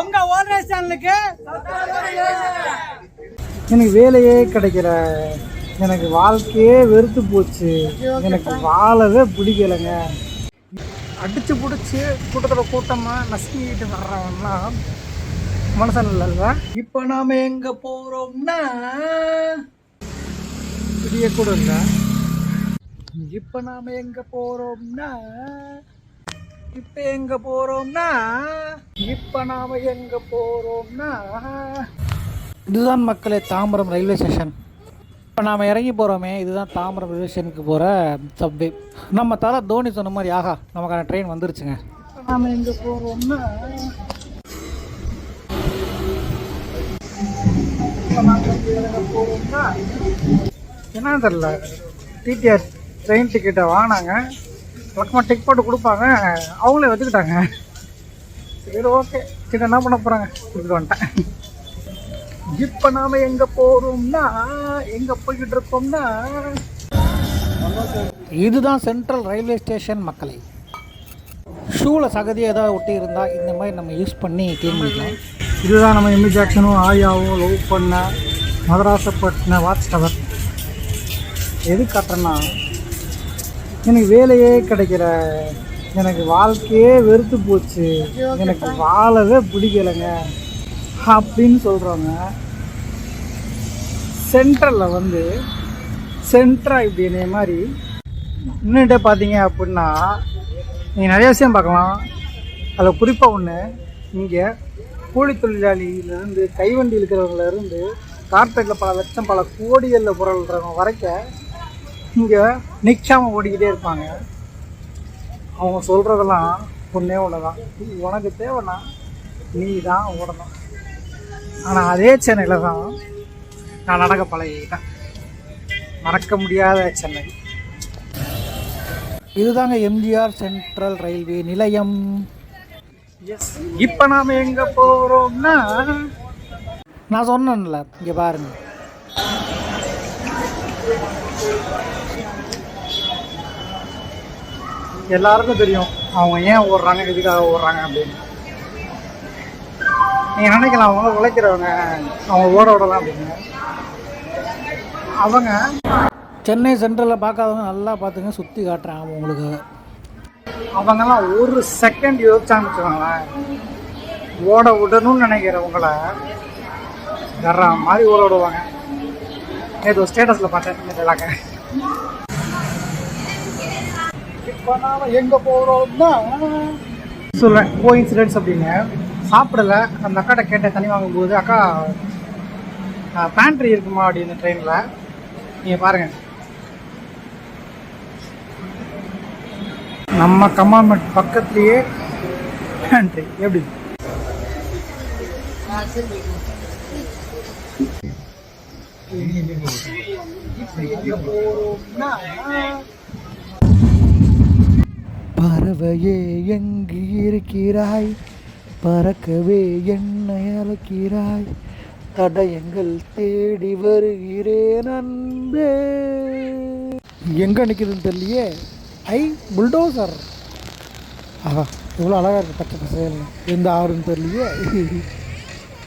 உங்க ஓடுற சேனலுக்கு எனக்கு வேலையே கிடைக்கல. எனக்கு வாழ்க்கையே வெறுத்து போச்சு. எனக்கு வாழவே பிடிக்கலைங்க. அடிச்சு பிடிச்சி கூட்டத்தில் கூட்டமாக நசுக்கிட்டு வர்றவன்லாம் மனசன் இல்லைல்ல இப்போ நாம் எங்கே போகிறோம்னா புரிய கூட இல்லை. இப்போ நாம் எங்கே போகிறோம்னா இப்ப எங்க போறோம்னா? இப்ப நாம எங்க போறோம்னா? இதுதான் மக்களே தாம்பரம் ரயில்வே ஸ்டேஷன். இப்போ நாம் இறங்கி போகிறோமே இதுதான் தாம்பரம் ரயில்வே ஸ்டேஷனுக்கு போகிற சப்வே. நம்ம தலை தோனி சொன்ன மாதிரி ஆஹா நமக்கான ட்ரெயின் வந்துருச்சுங்க. இப்ப நாம எங்க போறோம்னா? இப்ப நாம எங்க போறோம்னா? என்ன தெரில டிடிஆர் ட்ரெயின் டிக்கெட்டை வாங்கினாங்க. வழக்கமாக டிக் போட்டு கொடுப்பாங்க. அவங்களே வச்சுக்கிட்டாங்க. சரி ஓகே சரி என்ன பண்ண போகிறாங்க கொடுத்துட்டு வந்துட்டேன். இப்ப நாம எங்க போறோம்னா எங்க போய்கிட்டு இருக்கோம்னா? இதுதான் சென்ட்ரல் ரயில்வே ஸ்டேஷன் மக்களை. ஷூவில் சகதியாக ஏதாவது ஒட்டி இருந்தால் இந்த மாதிரி நம்ம யூஸ் பண்ணி க்ளீன் பண்ணிக்கலாம். இதுதான் நம்ம எம்மி ஜாக்சனும் ஆயாவும் லவ் பண்ண மதராசப்பட்டின வாட்ச் டவர் எது காட்டுறேன்னா எனக்கு வேலையே கிடைக்கல. எனக்கு வாழ்க்கையே வெறுத்து போச்சு. எனக்கு வாழவே பிடிக்கலைங்க அப்படின்னு சொல்கிறவங்க சென்ட்ரலில் வந்து சென்ட்ரா இப்படி என்னைய மாதிரி நின்றுட்டே பார்த்தீங்க அப்படின்னா நீங்கள் நிறைய விஷயம் பார்க்கலாம். அதில் குறிப்பாக ஒன்று இங்கே கூலி தொழிலாளியிலேருந்து கைவண்டி இருக்கிறவங்களேருந்து கார்பரேட்டில் பல லட்சம் பல கோடிகளில் புரள்றவங்க வரைக்கும் இங்கே நிற்காமல் ஓடிக்கிட்டே இருப்பாங்க. அவங்க சொல்கிறதெல்லாம் ஒன்றே ஒன்று தான் உனக்கு தேவைன்னா நீ தான் ஓடணும். ஆனால் அதே சென்னையில் தான் நான் நடக்க பழகிக்கிட்டேன். மறக்க முடியாத சென்னை. இதுதாங்க எம்ஜிஆர் சென்ட்ரல் ரயில்வே நிலையம். எஸ் நாம் எங்கே போகிறோம்னா நான் சொன்னேன்ல இங்கே பாருங்க. எல்லாருக்கும் தெரியும். அவங்க ஏன் ஓடுறாங்க எதுக்காக ஓடுறாங்க அப்படின்னு. நீங்கள் நினைக்கலாம் அவங்க உழைக்கிறவங்க அவங்க ஓட விடலாம் அப்படின்னு. அவங்க சென்னை சென்ட்ரலில் பார்க்காதவங்க நல்லா பார்த்துங்க சுற்றி காட்டுறேன் அவன் உங்களுக்கு. அவங்கெல்லாம் ஒரு செகண்ட் யோசிச்சான்னு வச்சுக்கோங்களேன். ஓட விடணும்னு நினைக்கிறவங்கள வர்ற மாதிரி ஓட விடுவாங்க. நேற்று ஒரு ஸ்டேட்டஸில் பார்த்தேன் விளாக்க. இப்ப நாம எங்க போறோம்னா? சொல்லுவேன் கோ இன்சிடென்ட்ஸ் அப்படின்னு சாப்பிடல. அந்த அக்காட்ட கேட்டேன் தண்ணி வாங்கும்போது அக்கா பேண்ட்ரி இருக்குமா? அப்படின்னு ட்ரெயினில் நீங்கள் பாருங்கள் நம்ம கம்பார்ட்மெண்ட் பக்கத்துலேயே பேண்ட்ரி எப்படி? போறோம்னா பறவையே எங்கு இருக்கிறாய்? பறக்கவே என்னை அழைக்கிறாய்? தடயங்கள் தேடி வருகிறேன் அன்பே. எங்க நிற்குதுன்னு தெரியலையே. ஐ புல்டோசர் ஆஹா இவ்வளோ அழகாக இருக்கு பச்சை பசேல் எந்த ஆறுன்னு தெரியலையே.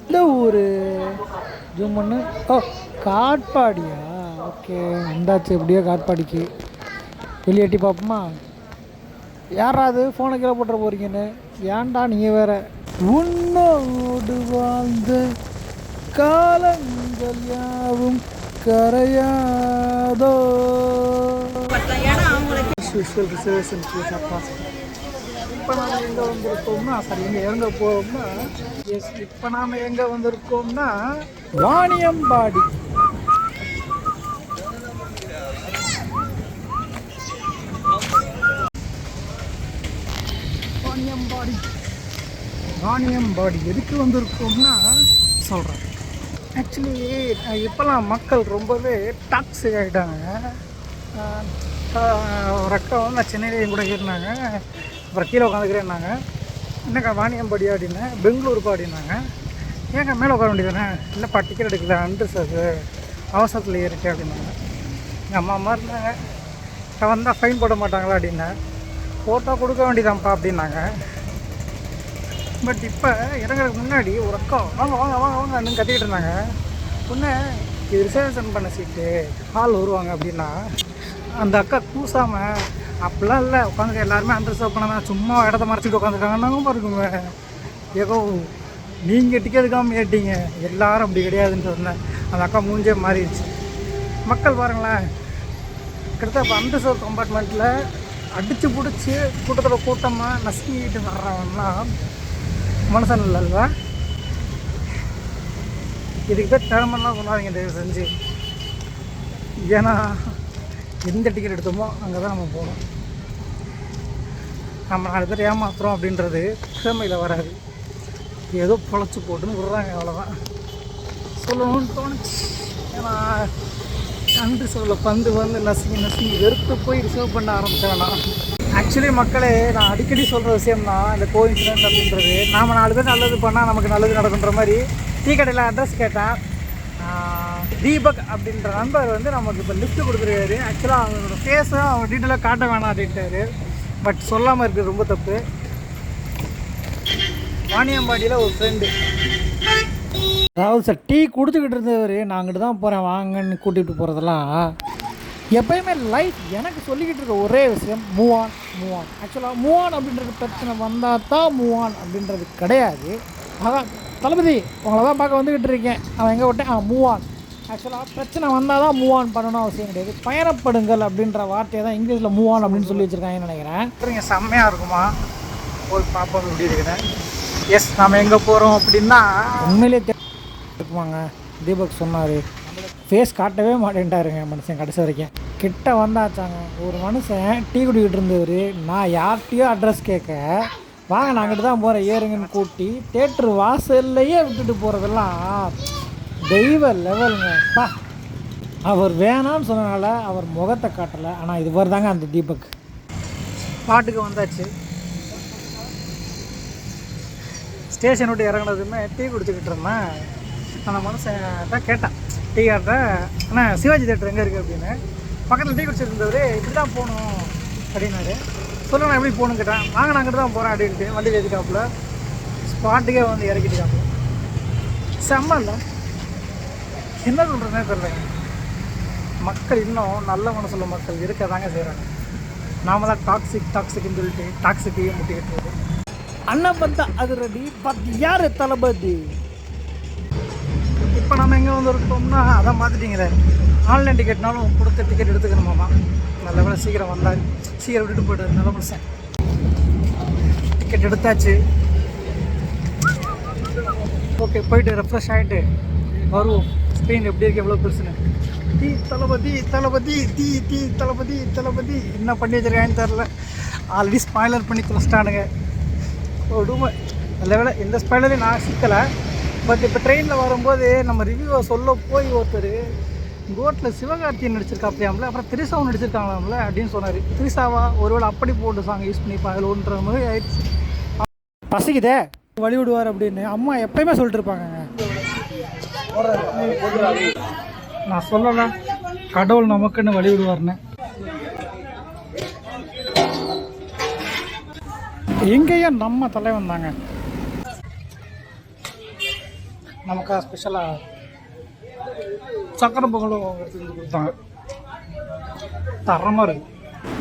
இந்த ஊர். ஜூம் பண்ணு. ஓ காட்பாடியா? ஓகே வந்தாச்சு எப்படியோ காட்பாடிக்கு. வெளியேட்டி பார்ப்போமா? யாராவது ஃபோனை கீழே போட்டுற போறீங்கன்னு ஏன்டா நீங்கள் வேற? உன்னோடு வாழ்ந்த காலங்கள் யாவும் கரையாதோ? யூஸ்வல் ரிசர்வேஷன் இப்போ நாம் எங்கே வந்திருக்கோம்னா சரி எங்கே இறங்க போகிறோம்னா எஸ் இப்போ நாம் எங்கே வந்திருக்கோம்னா வாணியம்பாடி. வாணியம்பாடி எதுக்கு வந்திருக்கோம்னா சொல்கிறேன் ஆக்சுவலி இப்போல்லாம் மக்கள் ரொம்பவே டாக்ஸிக் ஆகிட்டாங்க ஒரு அக்கா வந்து நான் சென்னையிலேயும் கூட இருந்தாங்க. அப்புறம் கீழே உட்காந்துக்கிறேன்னாங்க. என்னக்கா வாணியம்பாடி அப்படின்னேன் பெங்களூருப்பா அப்படின்னாங்க ஏங்க மேலே உட்கார வேண்டியதானே இல்லைப்பா டிக்கெட் எடுக்கல அன்று சார் அவசரத்தில் ஏறிட்டேன் அப்படின்னாங்க. எங்கள் அம்மா அம்மா இருந்தாங்க. வந்தால் ஃபைன் போட மாட்டாங்களா அப்படின்னேன். ஃபோட்டோ கொடுக்க வேண்டியதான்ப்பா அப்படின்னாங்க. பட் இப்போ இறங்குறதுக்கு முன்னாடி ஒரு அக்கா வாங்க வாங்க வாங்க வாங்க கத்திக்கிட்டு இருந்தாங்க. பொண்ணே இது ரிசர்வேஷன் பண்ண சீட்டு ஹால் வருவாங்க அப்படின்னா அந்த அக்கா கூசாமல் அப்படிலாம் இல்லை உட்காந்து எல்லாருமே அண்டர் ரிசர்வ் பண்ணாங்க சும்மா இடத்த மறைச்சிட்டு உட்காந்துருக்காங்கன்னாங்க பாருங்க ஏகோ நீங்கள் டிக்கெட் எடுக்காமல் எல்லாரும் அப்படி கிடையாதுன்னு சொன்னேன். அந்த அக்கா மூஞ்சே மாறிடுச்சு. மக்கள் பாருங்களேன் கிட்டத்தட்ட இப்போ அண்டர் கம்பார்ட்மெண்ட்டில் அடித்து பிடிச்சி கூட்டத்தில் கூட்டமாக நசுக்கிட்டு வர்றவன்னா மனுஷன் இல்லைல்ல இதுக்கு பேர் திறமெல்லாம் சொல்லாதீங்க தயவு செஞ்சு. ஏன்னா எந்த டிக்கெட் எடுத்தோமோ அங்கே தான் நம்ம போகணும். நம்ம நாலு பேர் ஏமாத்துறோம் அப்படின்றது திறமையில் வராது. ஏதோ பொழைச்சி போட்டுன்னு விடுறாங்க அவ்வளோதான் சொல்லணும்னு தோணுச்சு. ஏன்னா அன்று சொல்ல பந்து வந்து நசுங்கி நசுங்கி வெறுத்து போய் ரிசர்வ் பண்ண ஆரம்பித்தேன்னா ஆக்சுவலி மக்களே நான் அடிக்கடி சொல்கிற விஷயம் தான் இந்த கோ இன்சிடென்ட் அப்படின்றது நாம் நாலு பேர் நல்லது பண்ணால் நமக்கு நல்லது நடக்குன்ற மாதிரி டீ கடையில் அட்ரஸ் கேட்டேன். தீபக் அப்படின்ற நண்பர் வந்து நமக்கு இப்போ லிஃப்ட் கொடுத்துருக்காரு. ஆக்சுவலாக அவங்களோட ஃபேஸை அவர் டீட்டெயிலாக காட்ட வேணாம் அப்படின்ட்டாரு. பட் சொல்லாமல் இருக்குது ரொம்ப தப்பு. வாணியம்பாடியில் ஒரு ஃப்ரெண்டு அதாவது சார் டீ கொடுத்துக்கிட்டு இருந்தவர் நான் அங்கிட்டு தான் போகிறேன் வாங்கன்னு கூட்டிகிட்டு போகிறதெல்லாம் எப்பயுமே லைஃப் எனக்கு சொல்லிக்கிட்டு இருக்க ஒரே விஷயம் மூவ் ஆன் மூவ் ஆன் ஆக்சுவலாக மூவ் ஆன் அப்படின்றது பிரச்சனை வந்தால் தான் மூவ் ஆன் அப்படின்றது கிடையாது. அதான் தளபதி உங்களை தான் பார்க்க வந்துக்கிட்டு இருக்கேன். அவன் எங்கே விட்டேன்? ஆ மூவ் ஆன் ஆக்சுவலாக பிரச்சனை வந்தால் தான் மூவ் ஆன் பண்ணணும் அவசியம் கிடையாது. பயணப்படுங்கள் அப்படின்ற வார்த்தையை தான் இங்கிலீஷில் மூவ் ஆன் அப்படின்னு சொல்லி வச்சுருக்காங்கன்னு நினைக்கிறேன். செம்மையாக இருக்குமா? போய் பார்ப்போம் எப்படி இருக்குன்னு எஸ் நாம் எங்கே போகிறோம் அப்படின்னா உண்மையிலே இருக்குமாங்க. தீபக் சொன்னார். ஃபேஸ் காட்டவே மாட்டேன்ட்டாருங்க மனுஷன் கடைசி வரைக்கும். கிட்ட வந்தாச்சாங்க. ஒரு மனுஷன் டீ குடிக்கிட்டு இருந்தவர். நான் யார்கிட்டயோ அட்ரஸ் கேட்க வாங்க நான் அங்கிட்டு தான் போகிறேன் ஏறுங்கன்னு கூட்டி தேட்ரு வாசல்லையே விட்டுட்டு போகிறதெல்லாம் தெய்வ லெவலுங்க பா. அவர் வேணான்னு சொன்னனால அவர் முகத்தை காட்டலை. ஆனால் இது தாங்க அந்த தீபக். பாட்டுக்கு வந்தாச்சு. ஸ்டேஷன் விட்டு இறங்குனதுமே டீ குடிச்சிக்கிட்டு இருந்தேன். அந்த மனுஷன் தான் கேட்டேன். டீ ஆர்டர் அண்ணா சிவாஜி தேட்டர் எங்கே இருக்குது அப்படின்னு. பக்கத்தில் டீ குடிச்சிட்டு இருந்தவர் இப்படி தான் போகணும் அப்படின்னாரு. சொல்லுங்க எப்படி போகணுன்னு கேட்டேன். வாங்க நான் அங்கிட்டு தான் போகிறேன் அப்படின்ட்டு வண்டியில் ஏற்றிக்காப்புல ஸ்பாட்டுக்கே வந்து இறக்கிட்டுக்காப்புல செம்ம இல்லை? என்ன சொல்கிறதுனே தெரியல. மக்கள் இன்னும் நல்ல மனசுள்ள மக்கள் இருக்க தாங்க செய்கிறாங்க நாம தான் டாக்ஸிக் டாக்ஸிக்னு சொல்லிட்டு டாக்ஸிக்கையும் முட்டிக்கிட்டு அண்ணன் பார்த்தா அது ரெடி பார்த்து யார் தளபதி? இப்போ நம்ம எங்கே வந்துருக்கோம்னா அதை மாற்றிட்டீங்களே ஆன்லைன் டிக்கெட்னாலும் கொடுத்த டிக்கெட் எடுத்துக்கணுமாமா நல்ல வேலை சீக்கிரம் வந்தார் சீக்கிரம் விட்டுட்டு போயிட்டாரு நல்ல மனுஷன் டிக்கெட் எடுத்தாச்சு. ஓகே போயிட்டு ரெஃப்ரெஷ் ஆகிட்டு வருவோம். ஸ்க்ரீன் எப்படி இருக்கு எவ்வளோ பெருசுன்னு. தீ தளபதி தளபதி தீ தீ தளபதி தளபதி. என்ன பண்ணி வச்சிருக்காங்கன்னு தெரில ஆல்ரெடி ஸ்பாய்லர் பண்ணி தொலைச்சிட்டானுங்க கொடுமை. நல்ல வேலை எந்த ஸ்பாய்லரையும் நான் சிக்கலை. பட் இப்போ ட்ரெயினில் வரும்போது நம்ம ரிவ்யூவை சொல்ல போய் ஒருத்தர் கோட்டில் சிவகார்த்தியன் நடிச்சிருக்காப்லையாம்ல அப்புறம் திரிசாவும் நடிச்சிருக்காங்களாம்ல? அப்படின்னு சொன்னார். திரிசாவா ஒருவேளை அப்படி போட்டு சாங் யூஸ் பண்ணிப்பாங்களோன்ற மாதிரி ஆயிடுச்சு. பசிக்குதே? வழி விடுவார் அப்படின்னு. அம்மா எப்பயுமே சொல்லிட்டு இருப்பாங்கங்க நான் சொல்லல. கடவுள் நமக்குன்னு வழி விடுவார்னு எங்கேயும் நம்ம தலைவன் தாங்க. நமக்காக ஸ்பெஷலாக சக்கரை பொங்கலும் எடுத்து கொடுத்தாங்க. தரமாக இருக்குது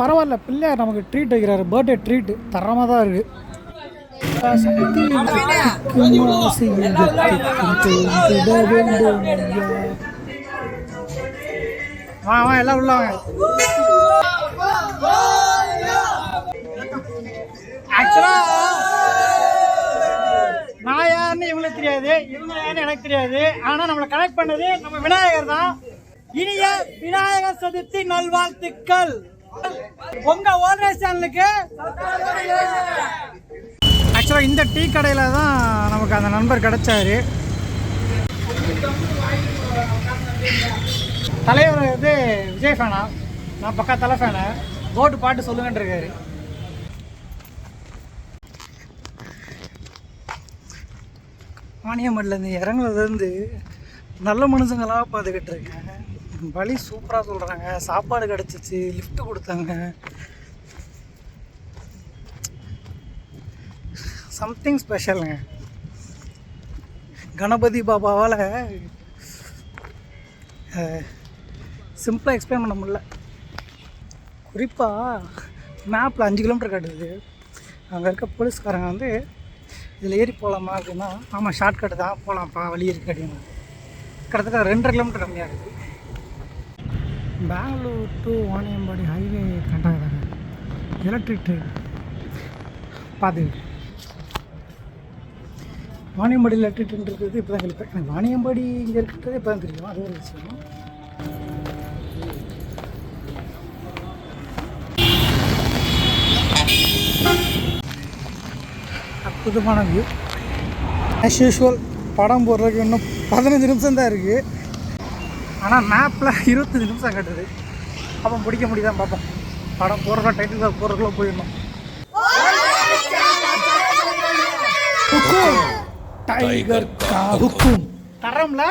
பரவாயில்ல பிள்ளையார் நமக்கு ட்ரீட் வைக்கிறாரு. பர்த்டே ட்ரீட் தரமாக தான் இருக்குது வா வா எல்லாம் உள்ளாங்க வாங்க ஆக்சுவலா நான் யாருன்னு இவங்களுக்கு தெரியாது இவங்க யாருன்னு எனக்கு தெரியாது. ஆனா நம்மளை கனெக்ட் பண்ணது நம்ம விநாயகர் தான். இனிய விநாயகர் சதுர்த்தி நல்வாழ்த்துக்கள். உங்க ஓனர் சேனலுக்கு ஆக்சுவலாக இந்த டீ கடையில் தான் நமக்கு அந்த நண்பர் கிடைச்சாரு. தலைவர் வந்து விஜய் ஃபேனா. நான் பக்கா தலை ஃபேனு. கோட்டு பாட்டு சொல்லுங்கன்னு இருக்காரு. மானியம்மன்லேருந்து இறங்குனதுலேருந்து நல்ல மனுஷங்களாக பார்த்துக்கிட்டு இருக்கேன் வழி சூப்பராக சொல்கிறாங்க சாப்பாடு கிடச்சிச்சு லிஃப்ட்டு கொடுத்தாங்க. சம்திங் ஸ்பெஷலுங்க கணபதி பாபாவால் சிம்பிளாக எக்ஸ்பிளைன் பண்ண முடியல. குறிப்பாக மேப்பில் அஞ்சு கிலோமீட்டர் காட்டுது. அங்கே இருக்க போலீஸ்காரங்க வந்து இதில் ஏறி போகலாமா அப்படின்னா ஆமாம் ஷார்ட்கட் தான். போகலாம்ப்பா வழி இருக்கு அப்படின்னு. கிட்டத்தட்ட ரெண்டரை கிலோமீட்டர் கம்மியாக இருக்குது பெங்களூர் டு வாணியம்பாடி ஹைவே கண்டாங்க எலக்ட்ரிக் ட்ரெயின் பார்த்து வாணியம்பாடி எலக்ட்ரிக் ட்ரெயின் இருக்கிறது இப்போ தான் கேள்விப்பட்டேன். வாணியம்பாடி இங்கே இருக்கிறது இப்போ தான் தெரியும். அது ஒரு விஷயம். அற்புதமான வியூ ஆஸ் யூஷுவல் படம் போடுறதுக்கு இன்னும் பதினஞ்சு நிமிஷம் தான் இருக்குது ஆனால் மேப்பில் இருபத்தஞ்சு நிமிஷம் கட்டுது. அப்போ பிடிக்க முடியுதான் பார்ப்போம் படம் போடுற டைட்டில் போடுறதுக்குள்ள போயிடணும். டைகர் கா ஹுக்கும் தரம்ல?